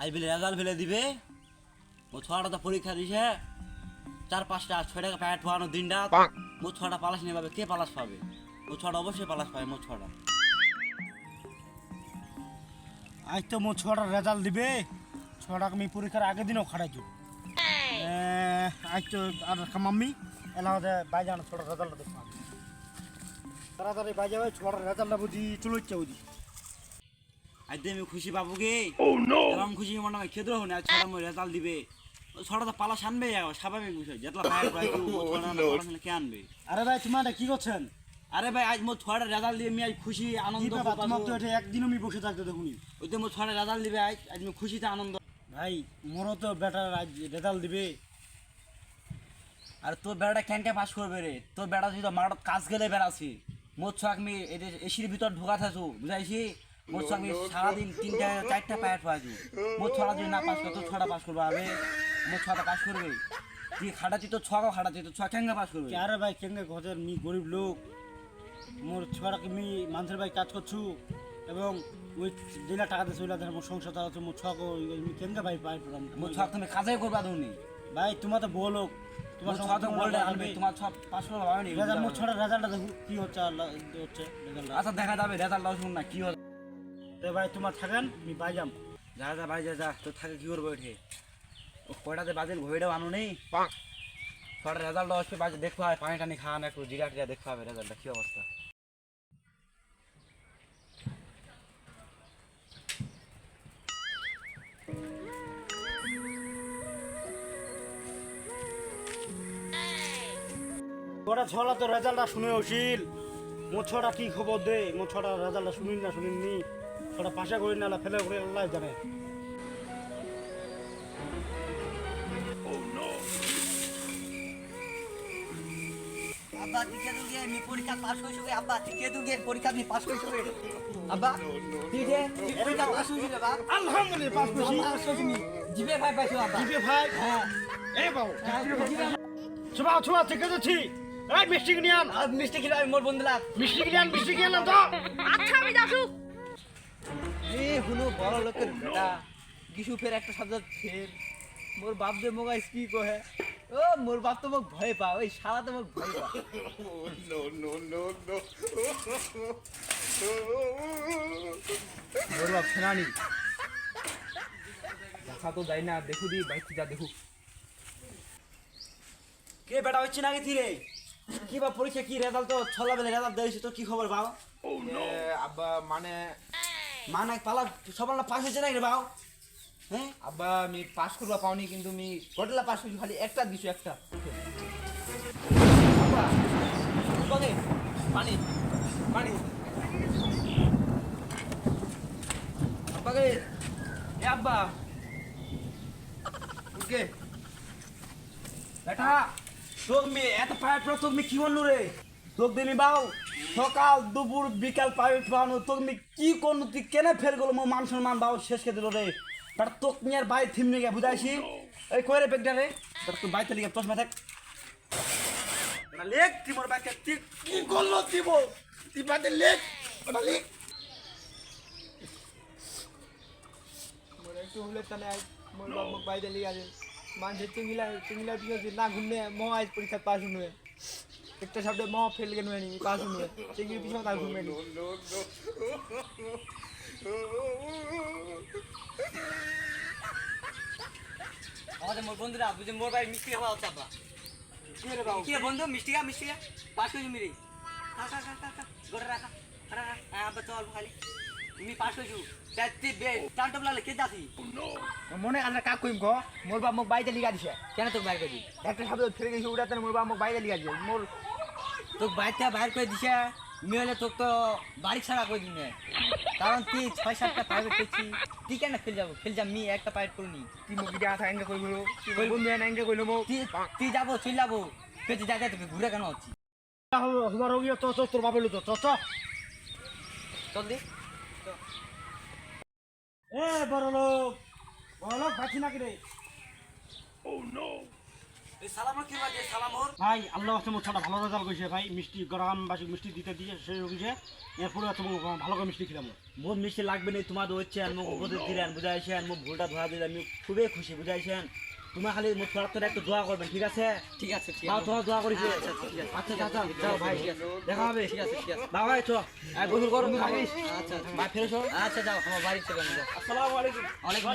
আজ বেলে রেজাল্ট ফেলে দিবে। ও ছটা তো পরীক্ষা দিছে। চার পাঁচটা ছয় টাকা প্যাট পাওয়ানো দিনটা মো ছটা পালাস নিয়ে পাবে কে পালাস পাবে? ও ছটা অবশ্যই পালাস পাবে মো ছটা আজ তো মোট ছটার রেজাল্ট দিবে। ছটাকে আমি পরীক্ষার আগের দিনও খাটাইছো। আজ তো আর মাম্মি এলা হতে বাইজানো ছটার রেজাল্ট দেখতে তাড়াতাড়ি বাইজাবে ছটার রেজাল্টটা বুঝি চলছে বুঝি। আজ আমি খুশি পাবো কি এরকম খুশি মনে হয় খেতে না মই রেজাল্ট দিবে। পালাস আনবে স্বাভাবিক বিষয়। যেতলা পাই কে আনবে? আরে ভাই তোমার কি করছেন? আরে ভাই আজ মোট ছটা রেজাল্ট দিয়ে আমি আজ খুশি আনন্দ তোমার তো এটা একদিনও আমি বসে থাকতে দেখুনি। ওই তো মোট ছটা রেজাল্ট দিবে আজ আজ আমি খুশিতে আনন্দ। ভাই মোরও তো বেটার আজ রেজাল্ট দিবে। আর তোর বেড়াটা ক্যানকে পাস করবে রে? তোর বেড়া যদি মাঠ কাজ গেলে বেড়াছি মোট ছক আমি এদের এসির ভিতর ঢোকা থাকু বুঝাইছি? মোট আমি সারাদিন তিনটা চারটা প্যাট পাইছি মোট ছটা যদি না পাস করে তোর ছটা পাস করবে। আবে মোট ছটা পাস করবে? তুই খাটাচ্ছি তো ছকাও খাটাচ্ছি তো ছ ক্যাঙ্গা পাস করবে? কি আরে ভাই কেঙ্গে ঘরের মি গরিব লোক? মোর ছড়াকে মি মানুষের ভাই কাজ করছু? এবং ওই দিলা টাকা দিয়েছে ওইলা ধর মোর সংসার চালাচ্ছে মোর ছক মি কেঙ্গে ভাই পাই পেলাম মোট ছক তুমি কাজে করবে আদৌনি ভাই তোমার তো বউ লোক। তোমার তোমার ছ তো তোমার আনবে। তোমার ছ করবে পাবেনি রেজাল্ট মোর ছড়া রেজাল্টটা দেখো কি হচ্ছে হচ্ছে আচ্ছা দেখা যাবে রেজাল্টটাও শুন না কি হবে তো ভাই তোমার থাকেন আমি পাই যাম। যা যা ভাই যা যা তোর থাকে কি করবে ওঠে ও কয়টাতে বাজে ঘড়িটাও আনো নেই? ছটা রেজাল্ট আসবে বাজে দেখতে হবে পানি টানি খাওয়ানো একটু জিরা টিরা দেখতে হবে রেজাল্টটা কি অবস্থা। ওরা ছড়া তো রেজাল্টটা শুনে ওসিল মোর ছড়া কি খবর দে? মোর ছড়া রেজাল্টটা শুনিন না শুনিনি ছড়া পাশা করি না ফেলে করে আল্লাহ জানে। আব্বা টিকে দুগে আমি পরীক্ষা পাস হইছো গে আব্বা টিকে দুগে পরীক্ষা আমি পাস হইছো গে আব্বা টিকে পরীক্ষা পাস হইছো গে বা আলহামদুলিল্লাহ পাস করছি পাস হইছো জিবে ভাই পাইছো আব্বা। দিবে ভাই? হ্যাঁ। এ বাবু ছোবা ছোবা ঠিক আছে এই মিষ্টি কিনে আন। আর মিষ্টি খেলে আমি মোর বন্ধুলা। মিষ্টি আন মিষ্টি আন তো আচ্ছা আমি এ হুনো বড় লোকের বেটা গিসু ফের একটা শব্দ ফের। মোর বাপ যে মোগাইস কি কহে? ও মোর বাপ তো মোক ভয় পা ওই শালা তো মোক ভয় পা মোর বাপ সেনানি দেখা তো যাই না দেখু দি যা দেখু। কে বেটা হচ্ছে নাকি থিরে কি বা পরীক্ষা কি রেজাল্ট তো ছলা বেলে রেজাল্ট দিয়েছে তো কি খবর বাও? আব্বা মানে মানে পালা, সবার না পাস হয়েছে নাকি রে বাও? হ্যাঁ? আব্বা, আমি পাওনি, কিন্তু আমি হোটেলে পাস করছি খালি একটা দিছো, একটা। পানি পানি। আব্বা গে, এ আব্বা। ওকে বেটা তোক মি এত মি কি বললু রে? তোক দিমি বাও সকাল দুপুর বিকাল প্রাইভেট পাওয়ানো তোক মি কি করনু তুই কেনে ফেল গেলো মো মান সম্মান বাও শেষ দিল রে। বেটা তোক মিয়ার বাই থিম নিয়ে বুঝাইছি। এই কই রে বেগটা রে? বেটা তুই বাইতে লিগে চশমা থাক লেখ তুই মোর বাইকে তুই কি করল বল? তুই বাইতে লেখ। বেটা লেখ। মোর একটু হলে তাহলে আজ মোর মোক বাইরে লিয়ে আছে মানুষের চিংলা চিংলা না ঘুমনে মহ আজ পরীক্ষা পাস হুনুয়ে একটা শব্দে মহ ফেল নুয়ে নি পাস হুনুয়ে চিংড়ি পিছনে তার ঘুমে নি আমাদের মোর বন্ধুরা বুঝে মোর ভাই মিষ্টি খাওয়া হচ্ছে আব্বা কি বন্ধু মিষ্টি খা মিষ্টি খা। পাস হয়েছি মিরি খা খা খা খা খা। গোটা রাখা খা খা হ্যাঁ আব্বা চল খালি। তুমি পাস হয়েছু চারটি বে টান টপ লাগলে কে যাচ্ছি মনে আমরা কাক কইম গো মোর বাপ মোক বাইতে লিগা দিছে। কেন তোকে বাইর করে একটা শব্দ ফেলে গেছি উড়াতে মোর বাপ মোক বাইতে লিগা দিছে। মোর তোকে বাইতে বাইর করে দিছে মেয়ে তোকে তো বাড়ি ছাড়া করে দিনে। কারণ তুই ছয় সাতটা প্রাইভেট পেয়েছি তুই কেন ফেল যাব? ফেল যা মি একটা প্রাইভেট করিনি তুই মোক গিয়ে আথা এঙ্গে কইলো তুই বন্ধু কইলো মোক তুই তুই যাব চল যাব। পেতে যাতে তোকে ঘুরে কেন হচ্ছি তোমার হোক তো তো তোর বাবা তো তো তো চল দি। এ বড় লোক বড় লোক পাচ্ছি নাকি রে? কি লাগে সালামর ভাই আল্লাহ আছে মোর ছোটা ভালো রেজাল্ট করছে ভাই মিষ্টি গ্রামবাসী মিষ্টি দিতে দিয়ে সেই রয়েছে এরপরে তোমাকে ভালো করে মিষ্টি খেলাম মোর মিষ্টি লাগবে না তোমাদের হচ্ছে আর মোক উপদেশ দিলেন বুঝাইছেন মোক ভুলটা ধরা দিলেন আমি খুবই খুশি বুঝাইছেন। তোমার খালি মোট পড়ার একটু দোয়া করবেন ঠিক আছে? ঠিক আছে ঠিক আছে। তোমার দোয়া করিস আচ্ছা, ঠিক আচ্ছা আচ্ছা যাও ভাই। ঠিক আছে। দেখা হবে। ঠিক আছে ঠিক আছে। বাবা চ। গোসল করো। আচ্ছা ভাই ফেরো আচ্ছা যাও আমার বাড়ি চলে আসসালামু আলাইকুম। ওয়ালাইকুম